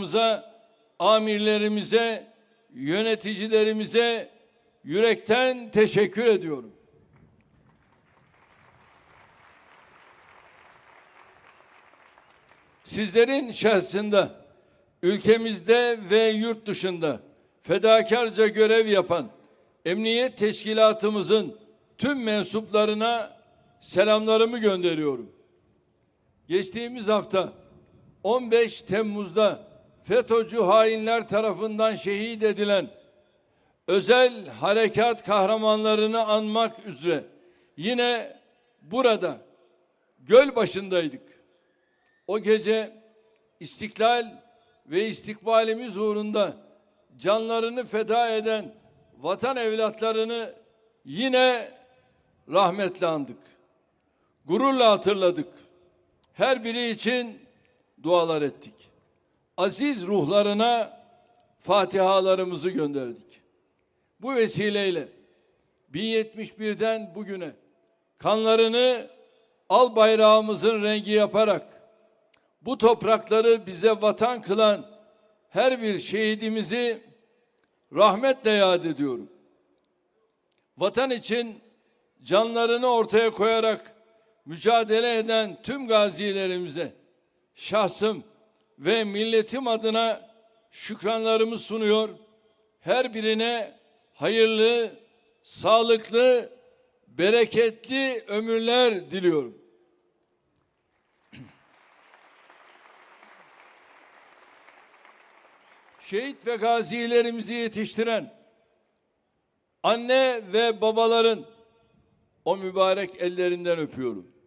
komutanlarımıza, amirlerimize, yöneticilerimize yürekten teşekkür ediyorum. Sizlerin şahsında ülkemizde ve yurt dışında fedakarca görev yapan emniyet teşkilatımızın tüm mensuplarına selamlarımı gönderiyorum. Geçtiğimiz hafta 15 Temmuz'da FETÖ'cü hainler tarafından şehit edilen özel harekat kahramanlarını anmak üzere yine burada göl başındaydık. O gece istiklal ve istikbalimiz uğrunda canlarını feda eden vatan evlatlarını yine rahmetle andık. Gururla hatırladık. Her biri için dualar ettik. Aziz ruhlarına fatihalarımızı gönderdik. Bu vesileyle 1071'den bugüne kanlarını al bayrağımızın rengi yaparak bu toprakları bize vatan kılan her bir şehidimizi rahmetle yad ediyorum. Vatan için canlarını ortaya koyarak mücadele eden tüm gazilerimize şahsım ve milletim adına şükranlarımı sunuyor. Her birine hayırlı, sağlıklı, bereketli ömürler diliyorum. Şehit ve gazilerimizi yetiştiren anne ve babaların o mübarek ellerinden öpüyorum.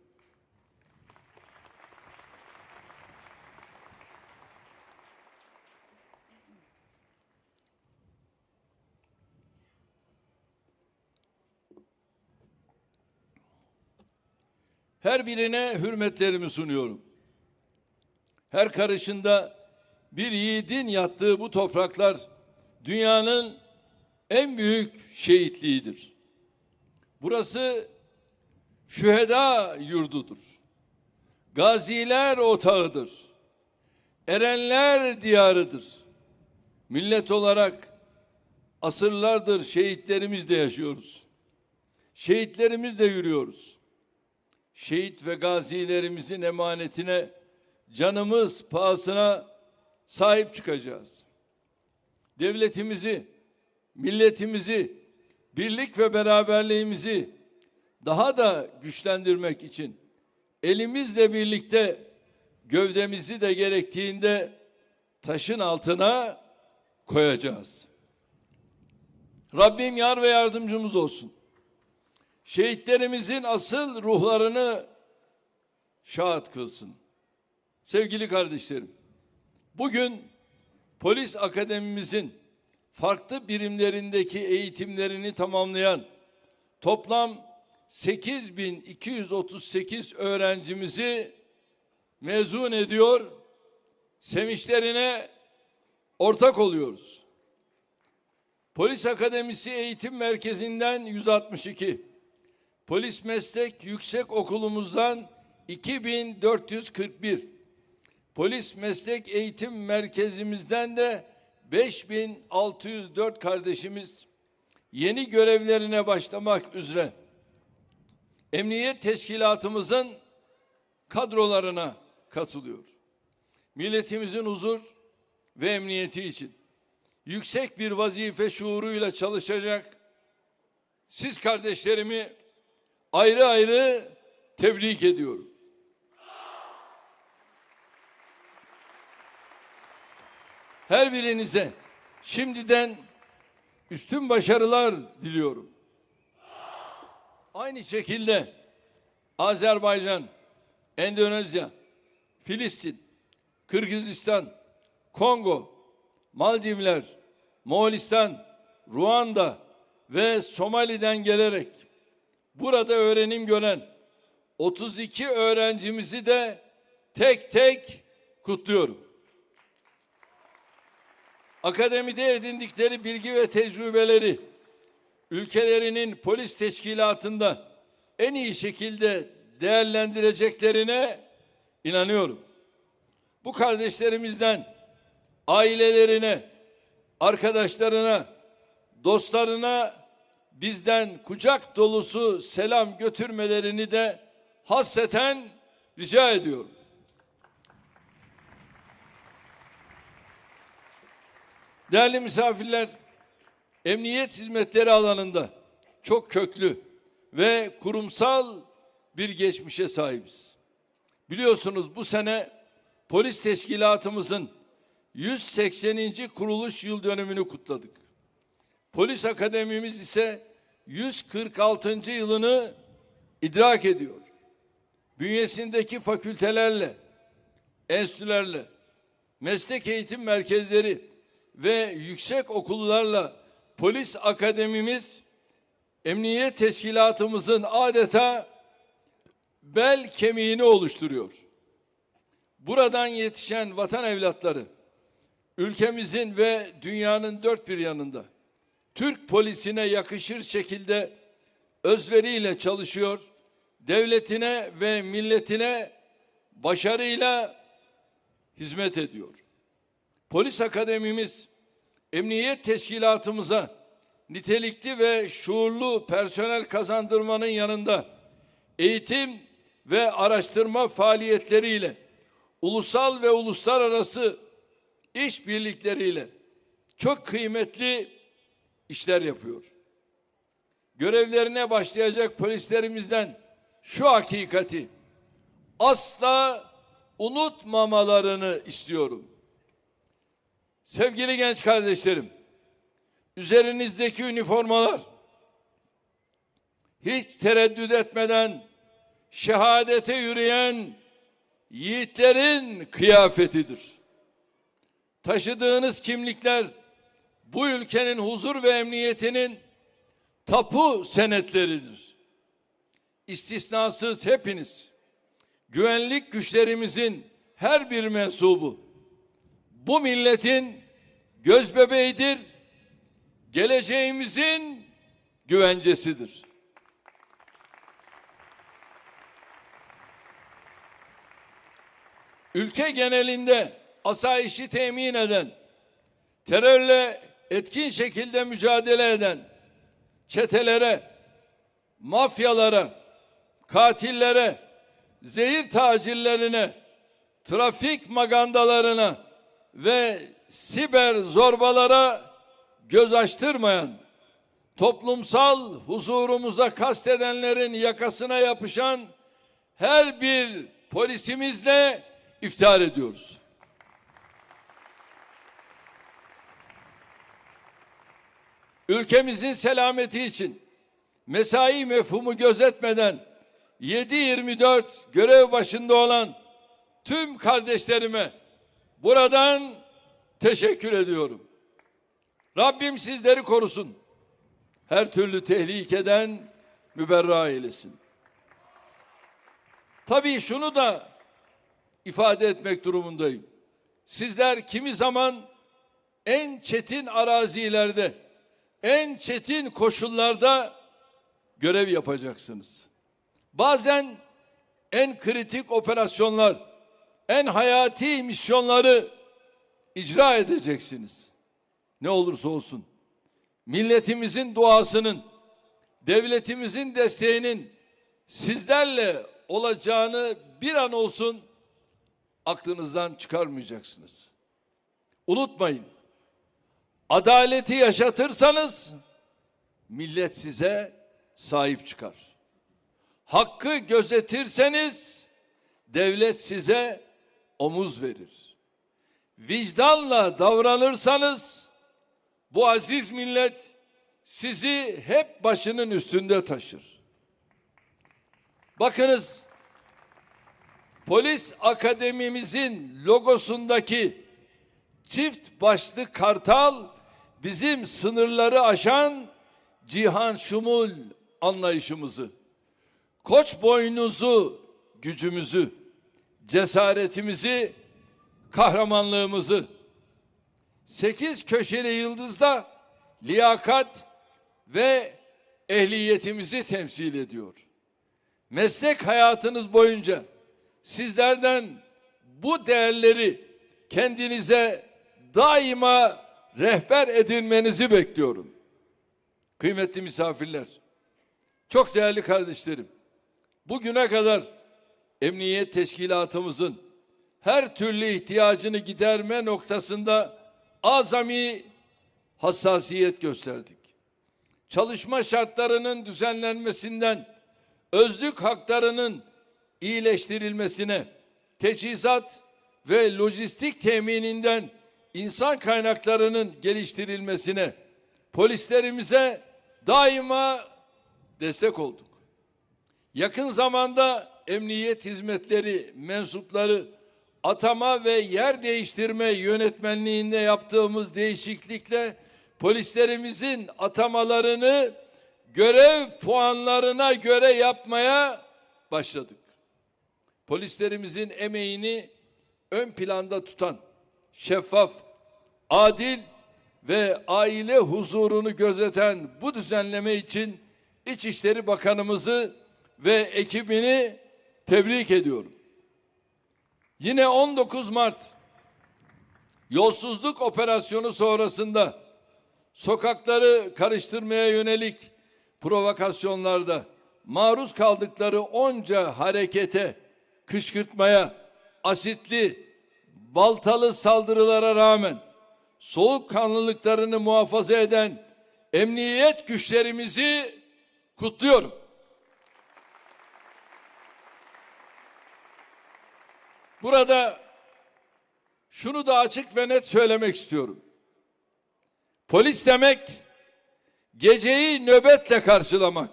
Her birine hürmetlerimi sunuyorum. Her karışında bir yiğidin yattığı bu topraklar dünyanın en büyük şehitliğidir. Burası şüheda yurdudur. Gaziler otağıdır. Erenler diyarıdır. Millet olarak asırlardır şehitlerimizle yaşıyoruz. Şehitlerimizle yürüyoruz. Şehit ve gazilerimizin emanetine canımız pahasına sahip çıkacağız. Devletimizi, milletimizi, birlik ve beraberliğimizi daha da güçlendirmek için elimizle birlikte gövdemizi de gerektiğinde taşın altına koyacağız. Rabbim yar ve yardımcımız olsun. Şehitlerimizin asıl ruhlarını şahat kılsın. Sevgili kardeşlerim, bugün polis akademimizin farklı birimlerindeki eğitimlerini tamamlayan toplam 8238 öğrencimizi mezun ediyor, sevinçlerine ortak oluyoruz. Polis Akademisi Eğitim Merkezi'nden 162, Polis Meslek Yüksek Okulumuzdan 2441, Polis Meslek Eğitim Merkezimizden de 5604 kardeşimiz yeni görevlerine başlamak üzere emniyet teşkilatımızın kadrolarına katılıyor. Milletimizin huzur ve emniyeti için yüksek bir vazife şuuruyla çalışacak siz kardeşlerimi ayrı ayrı tebrik ediyorum. Her birinize şimdiden üstün başarılar diliyorum. Aynı şekilde Azerbaycan, Endonezya, Filistin, Kırgızistan, Kongo, Maldivler, Moğolistan, Ruanda ve Somali'den gelerek burada öğrenim gören 32 öğrencimizi de tek tek kutluyorum. Akademide edindikleri bilgi ve tecrübeleri ülkelerinin polis teşkilatında en iyi şekilde değerlendireceklerine inanıyorum. Bu kardeşlerimizden ailelerine, arkadaşlarına, dostlarına bizden kucak dolusu selam götürmelerini de hasreten rica ediyorum. Değerli misafirler, emniyet hizmetleri alanında çok köklü ve kurumsal bir geçmişe sahibiz. Biliyorsunuz bu sene polis teşkilatımızın 180. kuruluş yıl dönümünü kutladık. Polis akademimiz ise 146. yılını idrak ediyor. Bünyesindeki fakültelerle, enstitülerle, meslek eğitim merkezleri ve yüksek okullarla polis akademimiz emniyet teşkilatımızın adeta bel kemiğini oluşturuyor. Buradan yetişen vatan evlatları ülkemizin ve dünyanın dört bir yanında Türk polisine yakışır şekilde özveriyle çalışıyor, devletine ve milletine başarıyla hizmet ediyor. Polis akademimiz emniyet teşkilatımıza nitelikli ve şuurlu personel kazandırmanın yanında eğitim ve araştırma faaliyetleriyle ulusal ve uluslararası işbirlikleriyle çok kıymetli işler yapıyor. Görevlerine başlayacak polislerimizden şu hakikati asla unutmamalarını istiyorum. Sevgili genç kardeşlerim, üzerinizdeki üniformalar hiç tereddüt etmeden şehadete yürüyen yiğitlerin kıyafetidir. Taşıdığınız kimlikler bu ülkenin huzur ve emniyetinin tapu senetleridir. İstisnasız hepiniz güvenlik güçlerimizin her bir mensubu bu milletin göz bebeğidir, geleceğimizin güvencesidir. Ülke genelinde asayişi temin eden, terörle etkin şekilde mücadele eden çetelere, mafyalara, katillere, zehir tacirlerine, trafik magandalarına ve siber zorbalara göz açtırmayan, toplumsal huzurumuza kastedenlerin yakasına yapışan her bir polisimizle iftihar ediyoruz. Ülkemizin selameti için mesai mefhumu gözetmeden 7-24 görev başında olan tüm kardeşlerime buradan teşekkür ediyorum. Rabbim sizleri korusun. Her türlü tehlikeden müberra eylesin. Tabii şunu da ifade etmek durumundayım. Sizler kimi zaman en çetin arazilerde, en çetin koşullarda görev yapacaksınız. Bazen en kritik operasyonlar, en hayati misyonları icra edeceksiniz. Ne olursa olsun milletimizin duasının, devletimizin desteğinin sizlerle olacağını bir an olsun aklınızdan çıkarmayacaksınız. Unutmayın. Adaleti yaşatırsanız millet size sahip çıkar. Hakkı gözetirseniz devlet size omuz verir. Vicdanla davranırsanız bu aziz millet sizi hep başının üstünde taşır. Bakınız Polis Akademimizin logosundaki çift başlı kartal bizim sınırları aşan cihan şumul anlayışımızı, koç boynuzu gücümüzü, cesaretimizi, kahramanlığımızı, sekiz köşeli yıldızda liyakat ve ehliyetimizi temsil ediyor. Meslek hayatınız boyunca sizlerden bu değerleri kendinize daima rehber edinmenizi bekliyorum. Kıymetli misafirler, çok değerli kardeşlerim, bugüne kadar emniyet teşkilatımızın her türlü ihtiyacını giderme noktasında azami hassasiyet gösterdik. Çalışma şartlarının düzenlenmesinden özlük haklarının iyileştirilmesine, teçhizat ve lojistik temininden insan kaynaklarının geliştirilmesine, polislerimize daima destek olduk. Yakın zamanda emniyet hizmetleri mensupları atama ve yer değiştirme yönetmenliğinde yaptığımız değişiklikle polislerimizin atamalarını görev puanlarına göre yapmaya başladık. Polislerimizin emeğini ön planda tutan şeffaf, adil ve aile huzurunu gözeten bu düzenleme için İçişleri Bakanımızı ve ekibini tebrik ediyorum. Yine 19 Mart yolsuzluk operasyonu sonrasında sokakları karıştırmaya yönelik provokasyonlarda maruz kaldıkları onca harekete, kışkırtmaya, asitli, baltalı saldırılara rağmen soğukkanlılıklarını muhafaza eden emniyet güçlerimizi kutluyorum. Burada şunu da açık ve net söylemek istiyorum. Polis demek geceyi nöbetle karşılamak,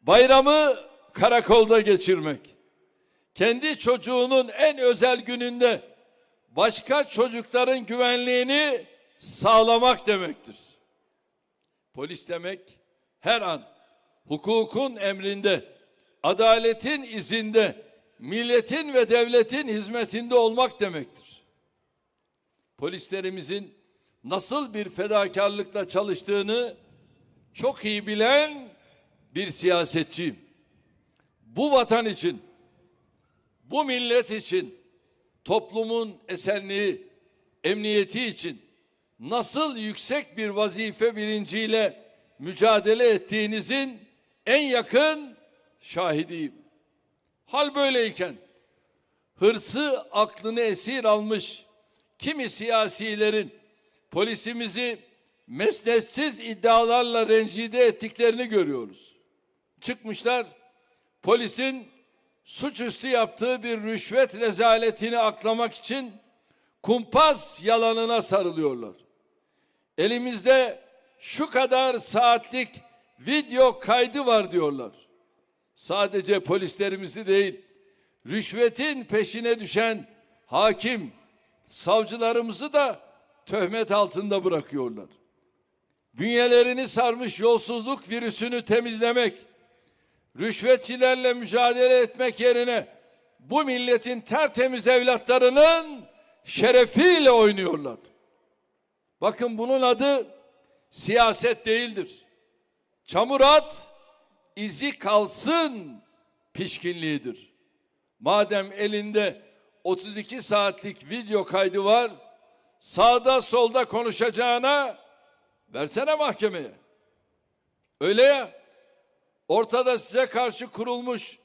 bayramı karakolda geçirmek, kendi çocuğunun en özel gününde başka çocukların güvenliğini sağlamak demektir. Polis demek her an hukukun emrinde, adaletin izinde, milletin ve devletin hizmetinde olmak demektir. Polislerimizin nasıl bir fedakarlıkla çalıştığını çok iyi bilen bir siyasetçiyim. Bu vatan için, bu millet için, toplumun esenliği, emniyeti için nasıl yüksek bir vazife bilinciyle mücadele ettiğinizin en yakın şahidiyim. Hal böyleyken hırsı aklını esir almış kimi siyasilerin polisimizi mesnetsiz iddialarla rencide ettiklerini görüyoruz. Çıkmışlar polisin suçüstü yaptığı bir rüşvet rezaletini aklamak için kumpas yalanına sarılıyorlar. Elimizde şu kadar saatlik video kaydı var diyorlar. Sadece polislerimizi değil, rüşvetin peşine düşen hakim, savcılarımızı da töhmet altında bırakıyorlar. Bünyelerini sarmış yolsuzluk virüsünü temizlemek, rüşvetçilerle mücadele etmek yerine bu milletin tertemiz evlatlarının şerefiyle oynuyorlar. Bakın bunun adı siyaset değildir. Çamur at, izi kalsın pişkinliğidir. Madem elinde 32 saatlik video kaydı var, sağda solda konuşacağına versene mahkemeye. Öyle ya, ortada size karşı kurulmuş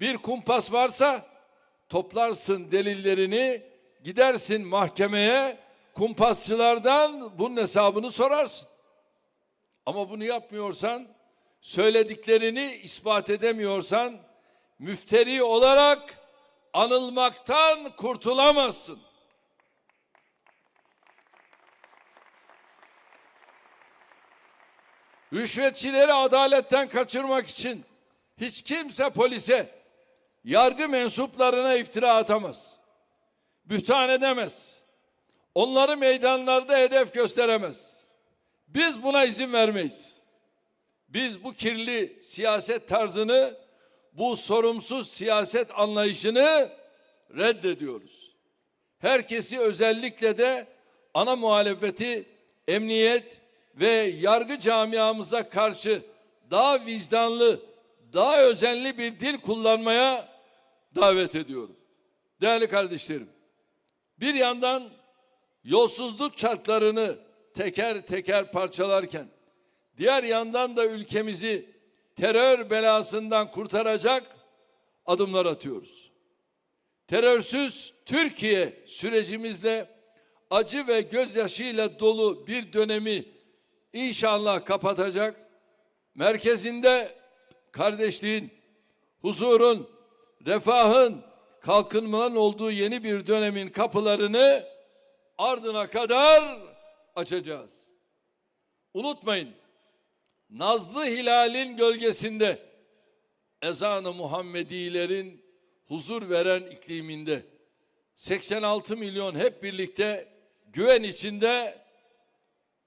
bir kumpas varsa toplarsın delillerini, gidersin mahkemeye, kumpasçılardan bunun hesabını sorarsın. Ama bunu yapmıyorsan, söylediklerini ispat edemiyorsan, müfteri olarak anılmaktan kurtulamazsın. Rüşvetçileri adaletten kaçırmak için hiç kimse polise, yargı mensuplarına iftira atamaz. Bühtan edemez. Onları meydanlarda hedef gösteremez. Biz buna izin vermeyiz. Biz bu kirli siyaset tarzını, bu sorumsuz siyaset anlayışını reddediyoruz. Herkesi özellikle de ana muhalefeti, emniyet ve yargı camiamıza karşı daha vicdanlı, daha özenli bir dil kullanmaya davet ediyorum. Değerli kardeşlerim, bir yandan yolsuzluk çarklarını teker teker parçalarken diğer yandan da ülkemizi terör belasından kurtaracak adımlar atıyoruz. Terörsüz Türkiye sürecimizle acı ve gözyaşıyla dolu bir dönemi inşallah kapatacak. Merkezinde kardeşliğin, huzurun, refahın, kalkınmanın olduğu yeni bir dönemin kapılarını ardına kadar açacağız. Unutmayın, Nazlı Hilal'in gölgesinde ezanı Muhammedilerin huzur veren ikliminde 86 milyon hep birlikte güven içinde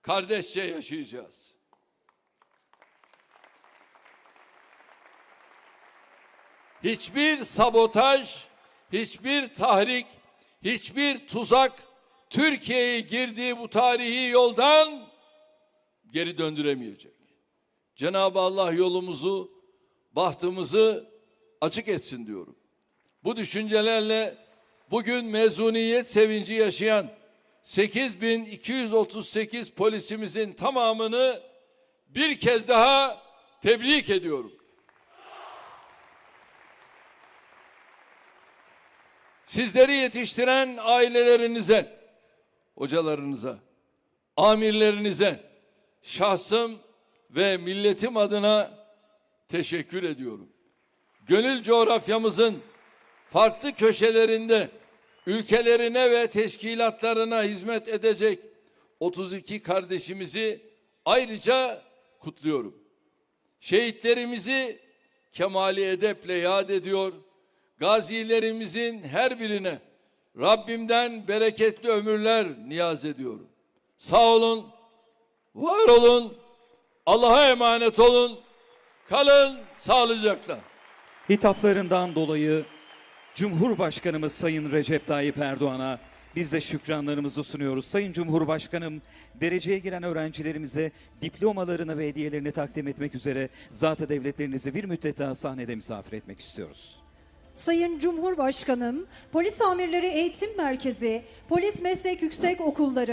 kardeşçe yaşayacağız. Hiçbir sabotaj, hiçbir tahrik, hiçbir tuzak Türkiye'yi girdiği bu tarihi yoldan geri döndüremeyecek. Cenab-ı Allah yolumuzu, bahtımızı açık etsin diyorum. Bu düşüncelerle bugün mezuniyet sevinci yaşayan 8238 polisimizin tamamını bir kez daha tebrik ediyorum. Sizleri yetiştiren ailelerinize, hocalarınıza, amirlerinize, şahsım ve milletim adına teşekkür ediyorum. Gönül coğrafyamızın farklı köşelerinde ülkelerine ve teşkilatlarına hizmet edecek 32 kardeşimizi ayrıca kutluyorum. Şehitlerimizi kemali edeple yad ediyor. Gazilerimizin her birine Rabbimden bereketli ömürler niyaz ediyorum. Sağ olun, var olun, Allah'a emanet olun, kalın sağlıcakla. Hitaplarından dolayı Cumhurbaşkanımız Sayın Recep Tayyip Erdoğan'a biz de şükranlarımızı sunuyoruz. Sayın Cumhurbaşkanım, dereceye giren öğrencilerimize diplomalarını ve hediyelerini takdim etmek üzere zat devletlerinizi bir müddet daha sahnede misafir etmek istiyoruz. Sayın Cumhurbaşkanım, Polis Amirleri Eğitim Merkezi, Polis Meslek Yüksek Okulları,